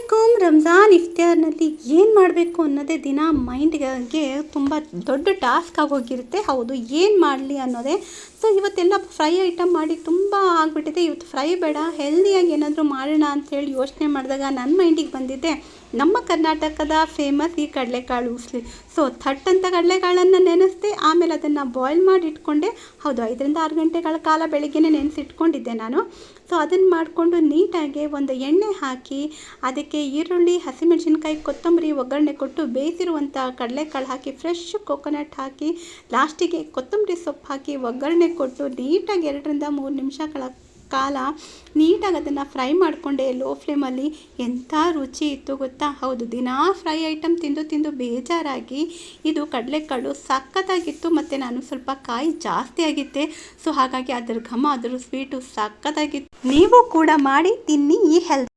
ಅಲೈಕುಮ್ ರಂಜಾನ್ ಇಫ್ತಾರ್ನಲ್ಲಿ ಏನು ಮಾಡಬೇಕು ಅನ್ನೋದೇ ದಿನ ಮೈಂಡ್ಗೆ ತುಂಬ ದೊಡ್ಡ ಟಾಸ್ಕ್ ಆಗೋಗಿರುತ್ತೆ ಹೌದು, ಏನು ಮಾಡಲಿ ಅನ್ನೋದೇ. ಸೊ, ಇವತ್ತೆಲ್ಲ ಫ್ರೈ ಐಟಮ್ ಮಾಡಿ ತುಂಬ ಆಗಿಬಿಟ್ಟಿದೆ. ಇವತ್ತು ಫ್ರೈ ಬೇಡ ಹೆಲ್ದಿಯಾಗಿ ಏನಾದರೂ ಮಾಡೋಣ ಅಂಥೇಳಿ ಯೋಚನೆ ಮಾಡಿದಾಗ ನನ್ನ ಮೈಂಡಿಗೆ ಬಂದಿದ್ದೆ ನಮ್ಮ ಕರ್ನಾಟಕದ ಫೇಮಸ್ ಈ ಕಡಲೆಕಾಳು ಉಸ್ಲಿ. ಸೊ ಥಟ್ ಅಂತ ಕಡಲೆಕಾಳನ್ನು ನೆನೆಸ್ದೆ, ಆಮೇಲೆ ಅದನ್ನು ಬಾಯ್ಲ್ ಮಾಡಿ ಇಟ್ಕೊಂಡೆ. ಹೌದು, ಐದರಿಂದ ಆರು ಗಂಟೆಗಳ ಕಾಲ ಬೆಳಿಗ್ಗೆನೇ ನೆನೆಸಿಟ್ಕೊಂಡಿದ್ದೆ ನಾನು. ಸೊ ಅದನ್ನು ಮಾಡಿಕೊಂಡು ನೀಟಾಗಿ ಒಂದು ಎಣ್ಣೆ ಹಾಕಿ, ಅದಕ್ಕೆ ಈರುಳ್ಳಿ, ಹಸಿಮೆಣಸಿನ್ಕಾಯಿ, ಕೊತ್ತಂಬರಿ, ಒಗ್ಗರಣೆ ಕೊಟ್ಟು ಬೇಯಿಸಿರುವಂಥ ಕಡಲೆಕಾಳು ಹಾಕಿ ಫ್ರೆಶ್ ಕೊಕೊನಟ್ ಹಾಕಿ ಲಾಸ್ಟಿಗೆ ಕೊತ್ತಂಬರಿ ಸೊಪ್ಪು ಹಾಕಿ, ಒಗ್ಗರಣೆ ಕೊಟ್ಟು ನೀಟಾಗಿ ಎರಡರಿಂದ ಮೂರು ನಿಮಿಷಗಳ ಕಾಲ ನೀಟಾಗಿ ಅದನ್ನು ಫ್ರೈ ಮಾಡಿಕೊಂಡೆ ಲೋ ಫ್ಲೇಮಲ್ಲಿ ಎಂಥ ರುಚಿ ಇತ್ತು ಗೊತ್ತಾ? ಹೌದು, ದಿನಾ ಫ್ರೈ ಐಟಮ್ ತಿಂದು ತಿಂದು ಬೇಜಾರಾಗಿ ಇದು ಕಡಲೆಕಾಳು ಸಖತ್ತಾಗಿತ್ತು, ಮತ್ತು ನಾನು ಸ್ವಲ್ಪ ಕಾಯಿ ಜಾಸ್ತಿ ಆಗಿತ್ತೆ ಸೊ ಹಾಗಾಗಿ ಅದರ ಘಮ, ಅದರ ಸ್ವೀಟು ಸಖತ್ತಾಗಿತ್ತು. ನೀವು ಕೂಡ ಮಾಡಿ ತಿನ್ನಿ ಈ ಹೆಲ್ತ್